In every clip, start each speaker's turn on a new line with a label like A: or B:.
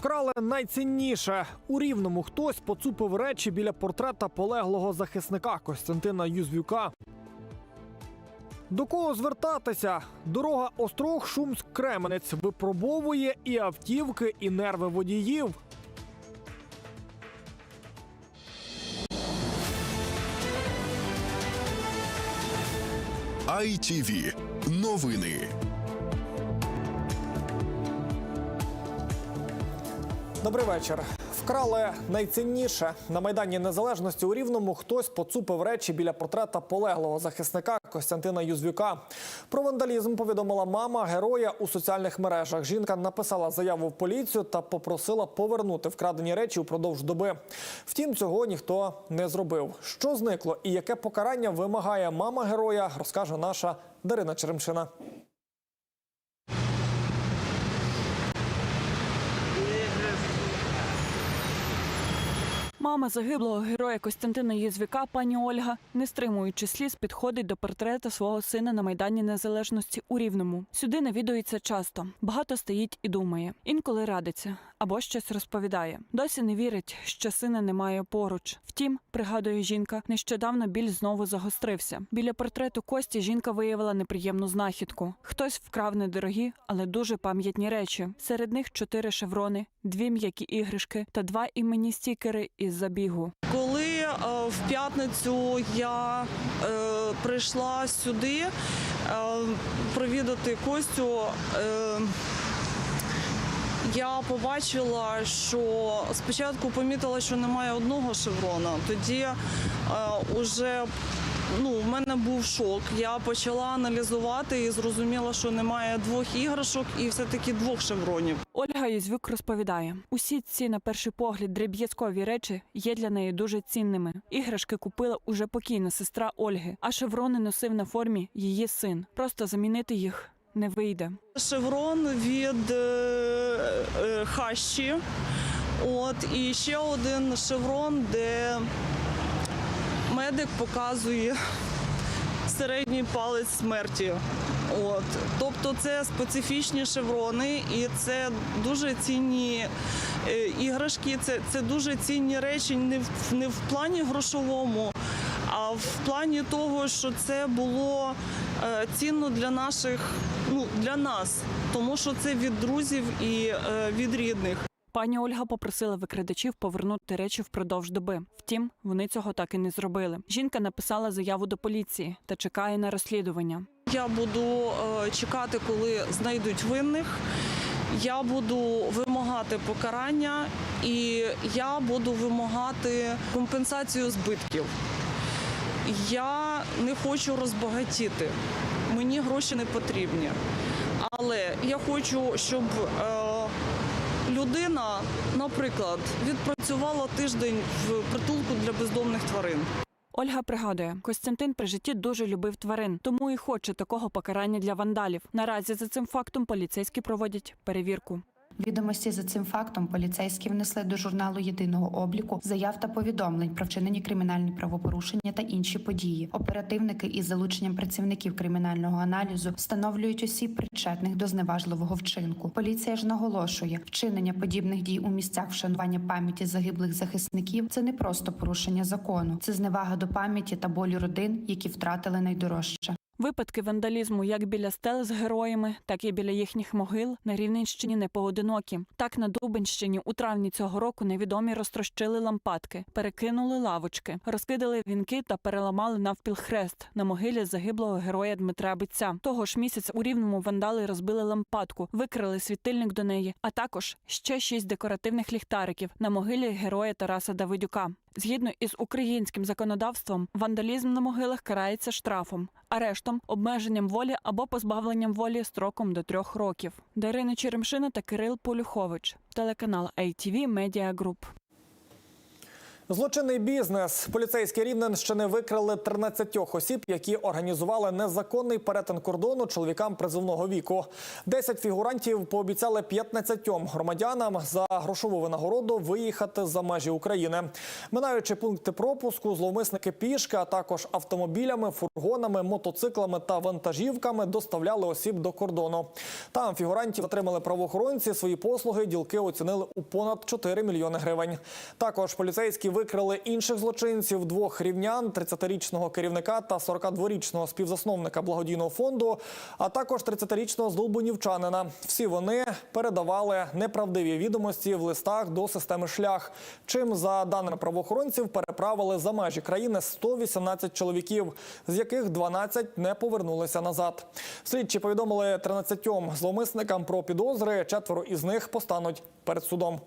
A: Вкрали найцінніше. У рівному хтось поцупив речі біля портрета полеглого захисника Костянтина Юзвюка. До кого звертатися? Дорога Острог Шумськ Кременець випробовує і автівки, і нерви водіїв.
B: ITV. Новини.
A: Добрий вечір. Вкрали найцінніше на майдані незалежності у Рівному. Хтось поцупив речі біля портрета полеглого захисника Костянтина Юзвюка. Про вандалізм повідомила мама героя у соціальних мережах. Жінка написала заяву в поліцію та попросила повернути вкрадені речі упродовж доби. Втім, цього ніхто не зробив. Що зникло і яке покарання вимагає мама героя, розкаже наша Дарина Черемшина.
C: Мама загиблого героя Костянтина Єзвіка, пані Ольга, не стримуючи сліз, підходить до портрета свого сина на майдані незалежності у Рівному. Сюди навідується часто. Багато стоїть і думає. Інколи радиться або щось розповідає. Досі не вірить, що сина немає поруч. Втім, пригадує жінка, нещодавно біль знову загострився. Біля портрету Кості жінка виявила неприємну знахідку. Хтось вкрав недорогі, але дуже пам'ятні речі. Серед них чотири шеврони, дві м'які іграшки та два іменні стікери із забігу.
D: Коли е, в п'ятницю я е, прийшла сюди е, провідати Костю, е, я побачила, що спочатку помітила, що немає одного шеврона. Тоді е, уже ну, в мене був шок. Я почала аналізувати і зрозуміла, що немає двох іграшок і все-таки двох шевронів.
C: Ольга Єзвюк розповідає: усі ці, на перший погляд, дріб'язкові речі є для неї дуже цінними. Іграшки купила уже покійна сестра Ольги, а шеврони носив на формі її син. Просто замінити їх не вийде.
D: Шеврон від е, е, Хащі. От і ще один шеврон, де медик показує середній палець смерті. От. Тобто це специфічні шеврони, і це дуже цінні е, іграшки, це, це дуже цінні речі не в, не в плані грошовому, в плані того, що це було е, цінно для наших, ну для нас, тому що це від друзів і е, від рідних.
C: Пані Ольга попросила викрадачів повернути речі впродовж доби. Втім, вони цього так і не зробили. Жінка написала заяву до поліції та чекає на розслідування.
D: Я буду е, чекати, коли знайдуть винних. Я буду вимагати покарання і я буду вимагати компенсацію збитків. Я не хочу розбагатіти. Мені гроші не потрібні. Але я хочу, щоб е, людина, наприклад, відпрацювала тиждень в притулку для бездомних тварин.
C: Ольга пригадує, Костянтин при житті дуже любив тварин, тому і хоче такого покарання для вандалів. Наразі за цим фактом поліцейські проводять перевірку.
E: Відомості за цим фактом поліцейські внесли до журналу єдиного обліку заяв та повідомлень про вчинені кримінальні правопорушення та інші події. Оперативники із залученням працівників кримінального аналізу встановлюють осіб причетних до зневажливого вчинку. Поліція ж наголошує, вчинення подібних дій у місцях вшанування пам'яті загиблих захисників це не просто порушення закону, це зневага до пам'яті та болю родин, які втратили найдорожче.
C: Випадки вандалізму як біля стел з героями, так і біля їхніх могил на Рівненщині не поодинокі. Так на Дубенщині у травні цього року невідомі розтрощили лампадки, перекинули лавочки, розкидали вінки та переламали навпіл хрест на могилі загиблого героя Дмитра Биця. Того ж місяця у рівному вандали розбили лампадку, викрили світильник до неї, а також ще шість декоративних ліхтариків на могилі героя Тараса Давидюка. Згідно із українським законодавством, вандалізм на могилах карається штрафом, арештом, обмеженням волі або позбавленням волі строком до трьох років. Дарина Черемшина та Кирил Полюхович, телеканал ATV Media Group.
A: Злочинний бізнес. Поліцейські Рівненщини викрили 13 осіб, які організували незаконний перетин кордону чоловікам призовного віку. 10 фігурантів пообіцяли 15 громадянам за грошову винагороду виїхати за межі України. Минаючи пункти пропуску, зловмисники пішки, а також автомобілями, фургонами, мотоциклами та вантажівками доставляли осіб до кордону. Там фігурантів отримали правоохоронці. Свої послуги ділки оцінили у понад 4 мільйони гривень. Також поліцейські викрили інших злочинців: двох рівнян, 30-річного керівника та 42-річного співзасновника благодійного фонду, а також 30-річного здолбунівчанина. Всі вони передавали неправдиві відомості в листах до системи шлях. Чим за даними правоохоронців переправили за межі країни 118 чоловіків, з яких 12 не повернулися назад. Слідчі повідомили 13 зловмисникам про підозри. Четверо із них постануть перед судом.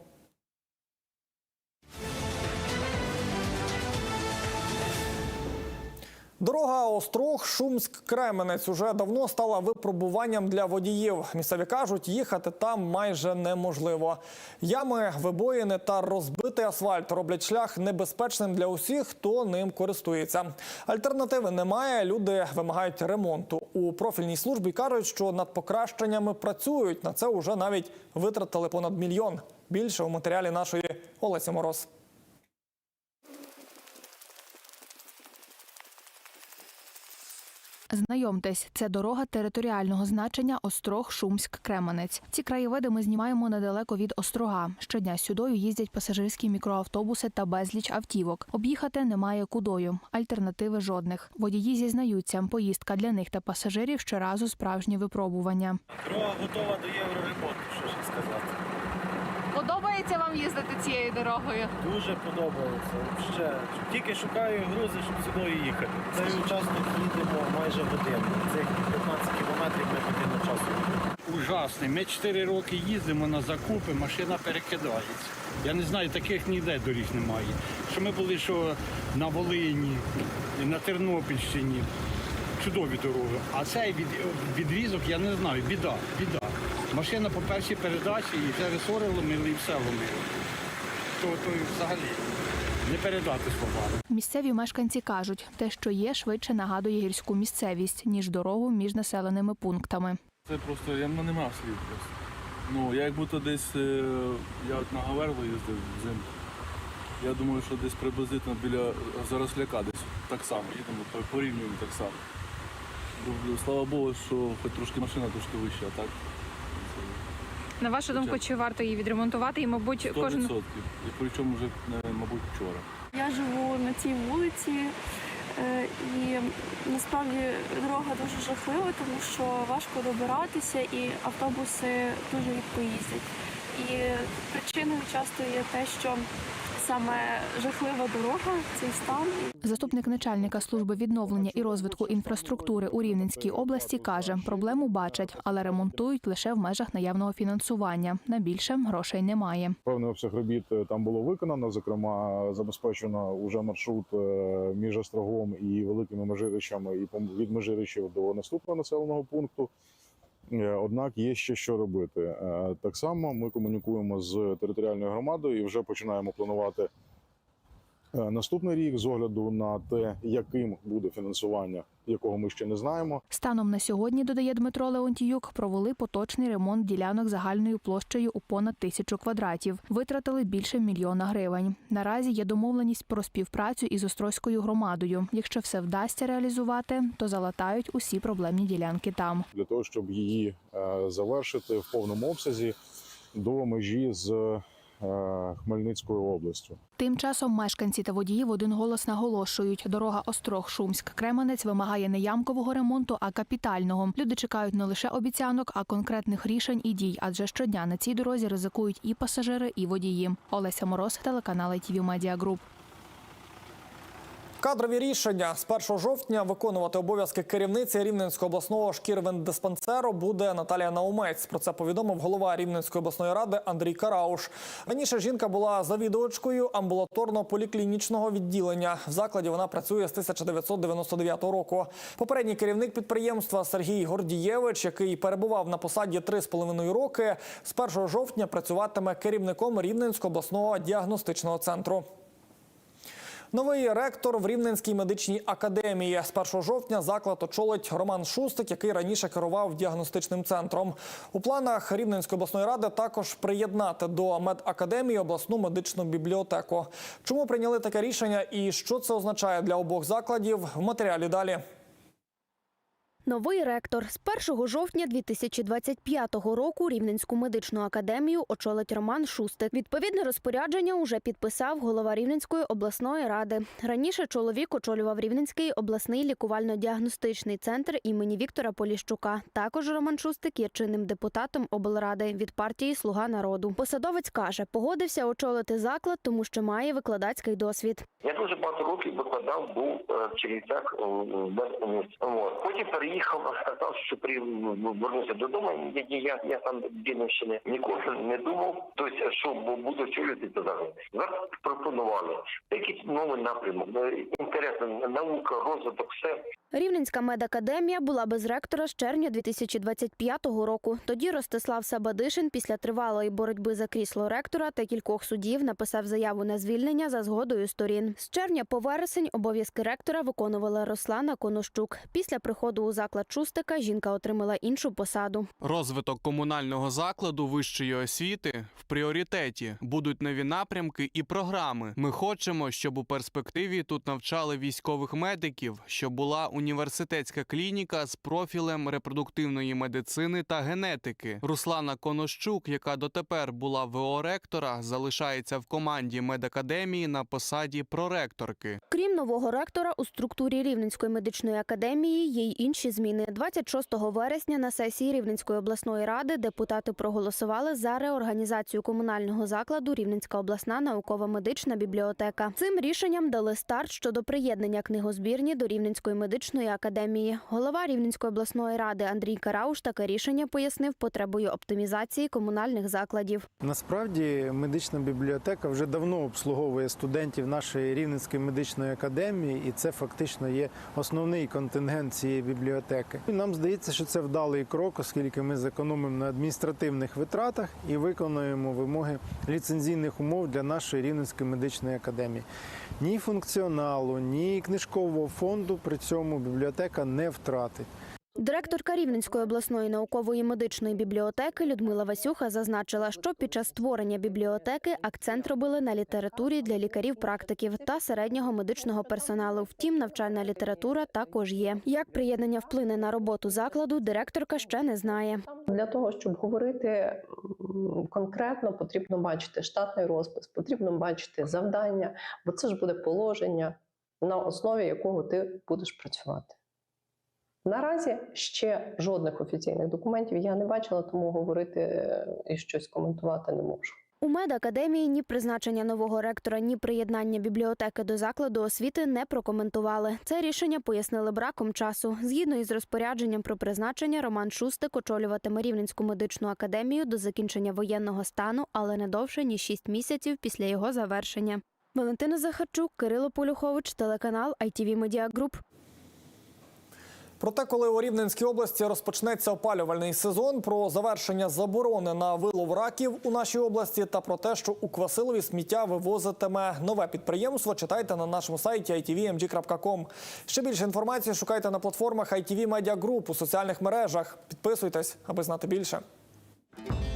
A: Дорога Острог, Шумськ, Кременець уже давно стала випробуванням для водіїв. Місцеві кажуть, їхати там майже неможливо. Ями, вибоїни та розбитий асфальт роблять шлях небезпечним для усіх, хто ним користується. Альтернативи немає. Люди вимагають ремонту. У профільній службі кажуть, що над покращеннями працюють. На це вже навіть витратили понад мільйон. Більше у матеріалі нашої Олесі Мороз.
F: Знайомтесь, це дорога територіального значення Острог Шумськ Кременець. Ці краєвиди ми знімаємо недалеко від острога. Щодня сюдою їздять пасажирські мікроавтобуси та безліч автівок. Об'їхати немає кудою. Альтернативи жодних. Водії зізнаються, поїздка для них та пасажирів щоразу справжнє випробування.
G: Дорога готова до євроремонту.
F: Подобається вам їздити цією дорогою?
G: Дуже подобається. Ще тільки шукаю грузи, щоб сюди їхати. Цей участок їдемо майже годину. Цих 15 кілометрів ми годину часу.
H: Ужасний. Ми 4 роки їздимо на закупи, машина перекидається. Я не знаю, таких ніде доріг немає. Що ми були, що на Волині, на Тернопільщині. Чудові дороги. А цей від, відрізок, я не знаю, біда, біда. Машина по першій передачі і вже ресори ломили і все ломили. То, то взагалі не передати словами.
F: Місцеві мешканці кажуть, те, що є, швидше нагадує гірську місцевість, ніж дорогу між населеними пунктами.
I: Це просто я ну, нема слів просто. Ну, я як будто десь е, я от на Гаверло їздив взимку. Я думаю, що десь приблизно біля Заросляка десь так само їдемо, порівнюємо так само. Слава Богу, що хоч трошки машина трошки вища, а так
J: На вашу думку, чи варто її відремонтувати? І, мабуть,
I: 100%.
J: кожен
I: І причому вже, е, мабуть, вчора.
K: Я живу на цій вулиці, е, і насправді дорога дуже жахлива, тому що важко добиратися, і автобуси дуже рідко їздять. І причиною часто є те, що саме жахлива дорога, цей стан.
F: Заступник начальника служби відновлення і розвитку інфраструктури у Рівненській області каже, проблему бачать, але ремонтують лише в межах наявного фінансування. На більше грошей немає.
L: Певний обсяг робіт е, там було виконано. Зокрема, забезпечено уже маршрут е, між Острогом і великими межиричами, і пом- від межиричів до наступного населеного пункту. Е, Однак є ще що робити. Е, Так само ми комунікуємо з територіальною громадою і вже починаємо планувати наступний рік з огляду на те, яким буде фінансування, якого ми ще не знаємо.
F: Станом на сьогодні, додає Дмитро Леонтіюк, провели поточний ремонт ділянок загальною площею у понад тисячу квадратів. Витратили більше мільйона гривень. Наразі є домовленість про співпрацю із Острозькою громадою. Якщо все вдасться реалізувати, то залатають усі проблемні ділянки там.
L: для того, щоб її е, завершити в повному обсязі до межі з е, Хмельницькою областю.
F: Тим часом мешканці та водії в один голос наголошують, дорога Острог Шумськ Кременець вимагає не ямкового ремонту, а капітального. Люди чекають не лише обіцянок, а конкретних рішень і дій, адже щодня на цій дорозі ризикують і пасажири, і водії. Олеся Мороз, телеканал ITV Media Group.
A: Кадрові рішення з 1 жовтня виконувати обов'язки керівниці Рівненського обласного шкірвендиспансеру буде Наталія Наумець. Про це повідомив голова Рівненської обласної ради Андрій Карауш. Раніше жінка була завідувачкою амбулаторно-поліклінічного відділення. В закладі вона працює з 1999 року. Попередній керівник підприємства Сергій Гордієвич, який перебував на посаді 3,5 роки, з 1 жовтня працюватиме керівником Рівненського обласного діагностичного центру. Новий ректор в Рівненській медичній академії. З 1 жовтня заклад очолить Роман Шустик, який раніше керував діагностичним центром. У планах Рівненської обласної ради також приєднати до медакадемії обласну медичну бібліотеку. Чому прийняли таке рішення і що це означає для обох закладів в матеріалі далі.
M: Новий ректор з 1 жовтня 2025 року Рівненську медичну академію очолить Роман Шустик. Відповідне розпорядження уже підписав голова Рівненської обласної ради. Раніше чоловік очолював Рівненський обласний лікувально-діагностичний центр імені Віктора Поліщука. Також Роман Шустик є чинним депутатом облради від партії Слуга народу. Посадовець каже, погодився очолити заклад, тому що має викладацький досвід.
N: Я дуже багато років викладав, був е, в Чернівцях без. Потім сказав, що при вернувся додому. Я, я, сам з Рівненщини ніколи не думав, тобто, що буду очолювати це. Зараз пропонували якийсь новий напрямок, інтересно, наука, розвиток, все.
M: Рівненська медакадемія була без ректора з червня 2025 року. Тоді Ростислав Сабадишин після тривалої боротьби за крісло ректора та кількох судів написав заяву на звільнення за згодою сторін. З червня по вересень обов'язки ректора виконувала Руслана Конощук. Після приходу у заклад Шустика жінка отримала іншу посаду.
O: Розвиток комунального закладу вищої освіти в пріоритеті будуть нові напрямки і програми. Ми хочемо, щоб у перспективі тут навчали військових медиків, щоб була університетська клініка з профілем репродуктивної медицини та генетики. Руслана Конощук, яка дотепер була ВО ректора, залишається в команді медакадемії на посаді проректорки.
M: Крім нового ректора, у структурі Рівненської медичної академії є й інші зміни. 26 вересня на сесії Рівненської обласної ради депутати проголосували за реорганізацію комунального закладу Рівненська обласна наукова медична бібліотека. Цим рішенням дали старт щодо приєднання книгозбірні до Рівненської медичної академії. Голова Рівненської обласної ради Андрій Карауш таке рішення пояснив потребою оптимізації комунальних закладів.
G: Насправді медична бібліотека вже давно обслуговує студентів нашої Рівненської медичної академії, і це фактично є основний контингент цієї бібліотеки. І Нам здається, що це вдалий крок, оскільки ми зекономимо на адміністративних витратах і виконуємо вимоги ліцензійних умов для нашої Рівненської медичної академії. Ні функціоналу, ні книжкового фонду при цьому бібліотека не втратить.
M: Директорка Рівненської обласної наукової медичної бібліотеки Людмила Васюха зазначила, що під час створення бібліотеки акцент робили на літературі для лікарів-практиків та середнього медичного персоналу. Втім, навчальна література також є. Як приєднання вплине на роботу закладу, директорка ще не знає.
P: Для того, щоб говорити конкретно, потрібно бачити штатний розпис, потрібно бачити завдання, бо це ж буде положення, на основі якого ти будеш працювати. Наразі ще жодних офіційних документів я не бачила, тому говорити е, і щось коментувати не можу.
M: У медакадемії ні призначення нового ректора, ні приєднання бібліотеки до закладу освіти не прокоментували. Це рішення пояснили браком часу. Згідно із розпорядженням про призначення, Роман Шустик очолюватиме Рівненську медичну академію до закінчення воєнного стану, але не довше ніж 6 місяців після його завершення. Валентина Захарчук, Кирило Полюхович, телеканал ITV Media Group.
A: Проте, коли у Рівненській області розпочнеться опалювальний сезон, про завершення заборони на вилов раків у нашій області та про те, що у Квасилові сміття вивозитиме нове підприємство, читайте на нашому сайті itvmg.com. Ще більше інформації шукайте на платформах ITV Media Group у соціальних мережах. Підписуйтесь, аби знати більше.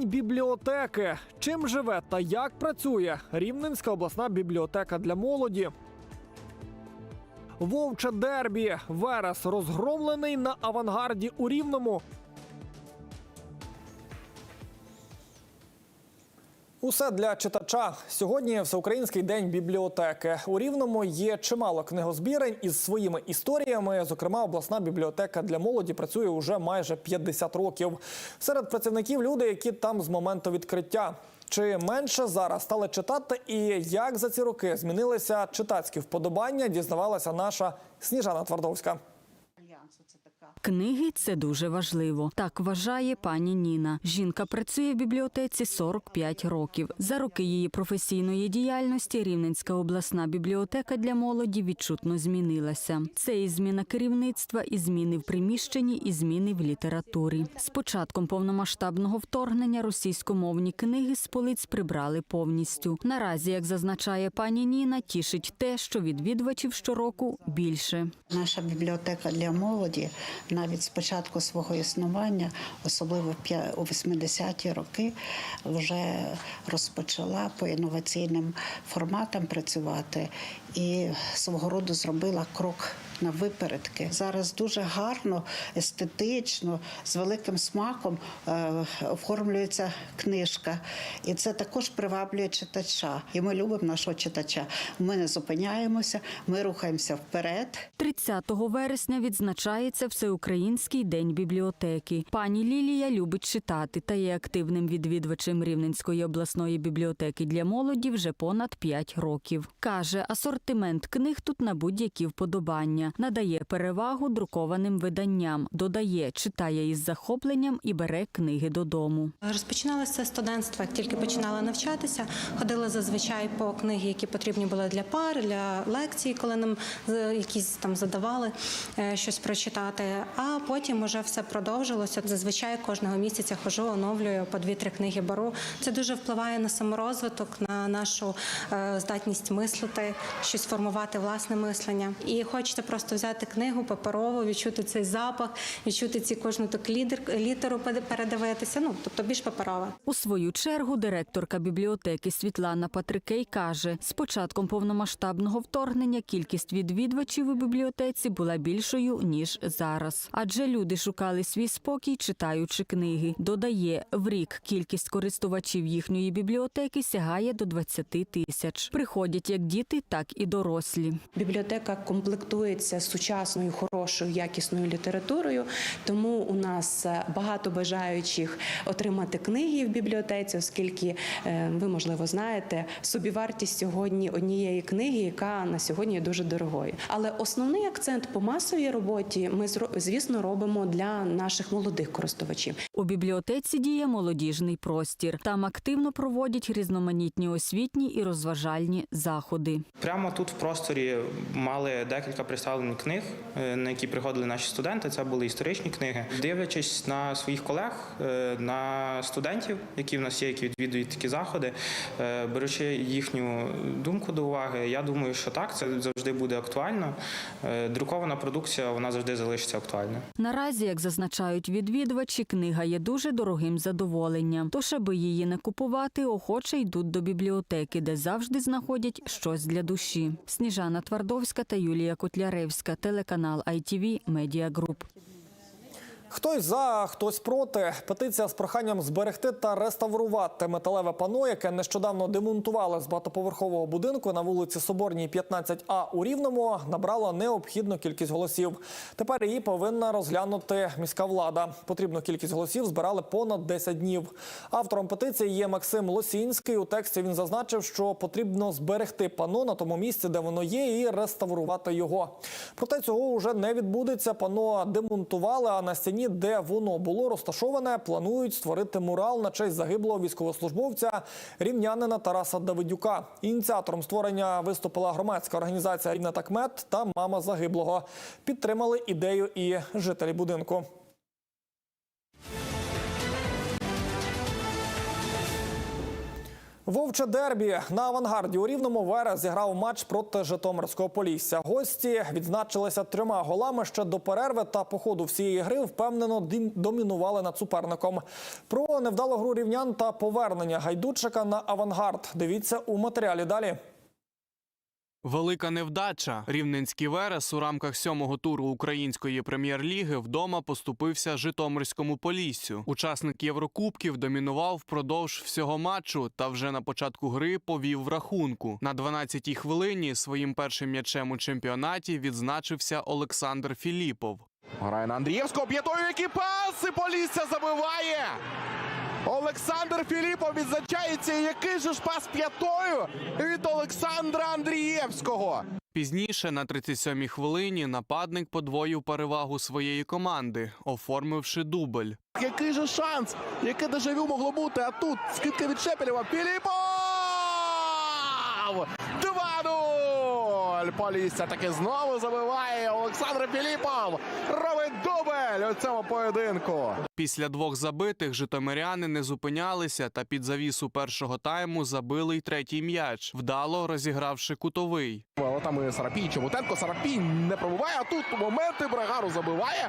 A: День бібліотеки. Чим живе та як працює Рівненська обласна бібліотека для молоді. Вовче дербі. Верес розгромлений на авангарді у Рівному. Усе для читача. Сьогодні Всеукраїнський день бібліотеки. У Рівному є чимало книгозбірень із своїми історіями. Зокрема, обласна бібліотека для молоді працює уже майже 50 років. Серед працівників люди, які там з моменту відкриття. Чи менше зараз стали читати, і як за ці роки змінилися читацькі вподобання, дізнавалася наша Сніжана Твардовська.
Q: Книги це дуже важливо. Так вважає пані Ніна. Жінка працює в бібліотеці 45 років. За роки її професійної діяльності Рівненська обласна бібліотека для молоді відчутно змінилася. Це і зміна керівництва, і зміни в приміщенні, і зміни в літературі. З початком повномасштабного вторгнення російськомовні книги з полиць прибрали повністю. Наразі, як зазначає пані Ніна, тішить те, що відвідувачів щороку більше.
R: Наша бібліотека для молоді навіть з початку свого існування, особливо у 80-ті роки, вже розпочала по інноваційним форматам працювати і свого роду зробила крок на випередки. Зараз дуже гарно, естетично, з великим смаком е, оформлюється книжка. І це також приваблює читача. І ми любимо нашого читача. Ми не зупиняємося, ми рухаємося вперед.
Q: 30 вересня відзначається Всеукраїнський день бібліотеки. Пані Лілія любить читати та є активним відвідувачем Рівненської обласної бібліотеки для молоді вже понад 5 років. Каже, асортимент книг тут на будь-які вподобання, надає перевагу друкованим виданням, додає, читає із захопленням і бере книги додому.
S: Розпочиналося студентство, тільки починала навчатися. Ходила зазвичай по книги, які потрібні були для пар, для лекцій, коли нам е, якісь там задавали е, щось прочитати. А потім уже все продовжилося. Зазвичай кожного місяця хожу, оновлюю по дві-три книги беру. Це дуже впливає на саморозвиток, на нашу е, здатність мислити, щось формувати власне мислення. І хочеться просто взяти книгу паперову, відчути цей запах, відчути ці кожну лідер- літеру пере- передивитися. Ну тобто більш паперова.
Q: У свою чергу директорка бібліотеки Світлана Патрикей каже, з початком повномасштабного вторгнення кількість відвідувачів у бібліотеці була більшою ніж зараз, адже люди шукали свій спокій, читаючи книги. Додає, в рік кількість користувачів їхньої бібліотеки сягає до 20 тисяч. Приходять як діти, так і дорослі.
T: Бібліотека комплектується сучасною, хорошою, якісною літературою, тому у нас е, багато бажаючих отримати книги в бібліотеці, оскільки е, ви, можливо, знаєте, собівартість сьогодні однієї книги, яка на сьогодні є дуже дорогою. Але основний акцент по масовій роботі ми звісно робимо для наших молодих користувачів.
Q: У бібліотеці діє молодіжний простір. Там активно проводять різноманітні освітні і розважальні заходи.
U: Прямо тут в просторі мали декілька представлень книг, е, на які приходили наші студенти. Це були історичні книги. Дивлячись на своїх колег, е, на студентів, які в нас є, які відвідують такі заходи, е, беручи їхню думку до уваги, я думаю, що так, це завжди буде актуально. Друкована продукція вона завжди залишиться актуальною.
Q: Наразі, як зазначають відвідувачі, книга є дуже дорогим задоволенням. Тож, аби її не купувати, охоче йдуть до бібліотеки, де завжди знаходять щось для душі. Сніжана Твардовська та Юлія Котляревська, телеканал ITV Media Group.
A: Хтось за, хтось проти. Петиція з проханням зберегти та реставрувати металеве пано, яке нещодавно демонтували з багатоповерхового будинку на вулиці Соборній, 15А у Рівному, набрала необхідну кількість голосів. Тепер її повинна розглянути міська влада. Потрібну кількість голосів збирали понад 10 днів. Автором петиції є Максим Лосінський. У тексті він зазначив, що потрібно зберегти пано на тому місці, де воно є, і реставрувати його. Проте цього вже не відбудеться. Пано демонтували, а на стіні, де воно було розташоване, планують створити мурал на честь загиблого військовослужбовця рівнянина Тараса Давидюка. Ініціатором створення виступила громадська організація Рівна Такмет та мама загиблого. Підтримали ідею і жителі будинку. Вовче дербі на авангарді у рівному Вера зіграв матч проти Житомирського Полісся. Гості відзначилися трьома голами ще до перерви та по ходу всієї гри впевнено домінували над суперником. Про невдалу гру рівнян та повернення гайдучика на авангард. Дивіться у матеріалі далі.
O: Велика невдача. Рівненський Верес у рамках сьомого туру української прем'єр-ліги вдома поступився Житомирському Поліссю. Учасник Єврокубків домінував впродовж всього матчу та вже на початку гри повів в рахунку. На 12-й хвилині своїм першим м'ячем у чемпіонаті відзначився Олександр Філіпов.
V: Грає на Андрієвського, п'ятою який пас, і Полісся забиває.
W: Олександр Філіпов відзначається. Який же ж пас п'ятою від Олександра Андрієвського.
O: Пізніше, на 37-й хвилині, нападник подвоїв перевагу своєї команди, оформивши дубль.
W: Який же шанс? Яке дежавю могло бути? А тут скидка від Шепелєва. Філіпов! 2-0! Полісся таки знову забиває. Олександр Філіпов робить дубль у цьому поєдинку.
O: Після двох забитих житомиряни не зупинялися та під завісу першого тайму забили й третій м'яч, вдало розігравши кутовий.
W: Але там і Сарапій, Чоботенко. Сарапій не пробуває, а тут моменти Брагару забиває.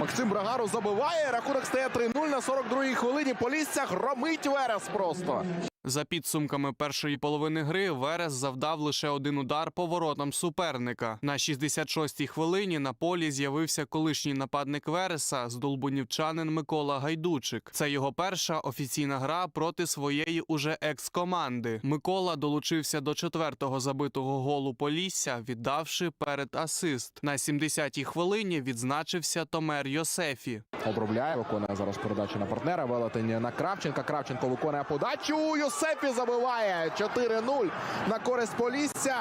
W: Максим Брагару забиває. Рахунок стає 3-0 на 42-й хвилині. Полісся громить Верес просто.
O: За підсумками першої половини гри Верес завдав лише один удар по воротам суперника. На 66-й хвилині на полі з'явився колишній нападник Вереса, здолбунівчанин Микола Гайдучик. Це його перша офіційна гра проти своєї уже екс-команди. Микола долучився до четвертого забитого голу Полісся, віддавши перед асист. На 70-й хвилині відзначився Томер Йосефі.
W: Обробляє, виконує зараз передачу на партнера. Велетень на Кравченка. Кравченко виконує подачу. Йосепі забиває 4-0 на користь Полісся.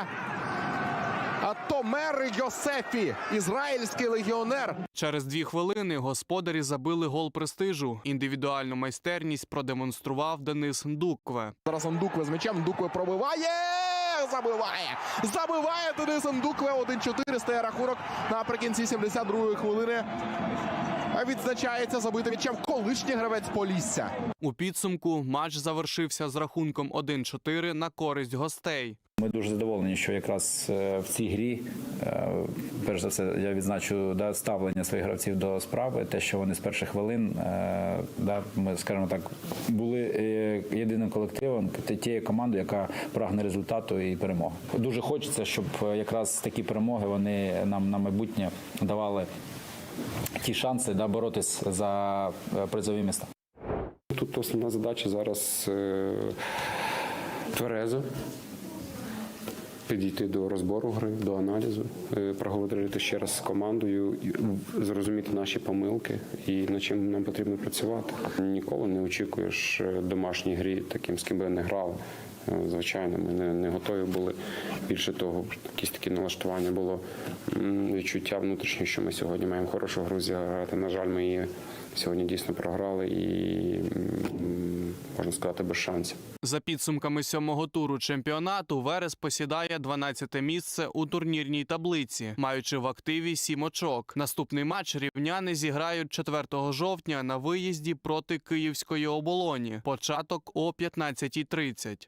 W: А Томер Йосефі, ізраїльський легіонер.
O: Через дві хвилини господарі забили гол престижу. Індивідуальну майстерність продемонстрував Денис Ndukwe.
W: Зараз Ндукве з м'ячем. Ндукве пробиває. Забиває! Забиває Денис Ндукве. 1-4 стає рахунок наприкінці 72-ї хвилини. Відзначається забитим м'ячем колишній гравець Полісся.
O: У підсумку матч завершився з рахунком 1-4 на користь гостей.
X: Ми дуже задоволені, що якраз е, в цій грі, е, перш за все, я відзначу да, ставлення своїх гравців до справи, те, що вони з перших хвилин, е, да, ми скажімо так, були єдиним колективом, тією командою, яка прагне результату і перемоги. Дуже хочеться, щоб якраз такі перемоги вони нам на майбутнє давали ті шанси да, боротись за е, призові міста.
V: Тут основна задача зараз е, тверезо підійти до розбору гри, до аналізу, е, проговорити ще раз з командою, зрозуміти наші помилки і над чим нам потрібно працювати. Ніколи не очікуєш е, домашній грі таким, з ким би не грали. Е, Звичайно, ми не, не готові були. Більше того, якісь такі налаштування було відчуття внутрішнє, що ми сьогодні маємо хорошу гру зіграти. На жаль, ми її сьогодні дійсно програли і можна сказати без шансів.
O: За підсумками сьомого туру чемпіонату Верес посідає 12 місце у турнірній таблиці, маючи в активі 7 очок. Наступний матч рівняни зіграють 4 жовтня на виїзді проти Київської оболоні. Початок о 15.30.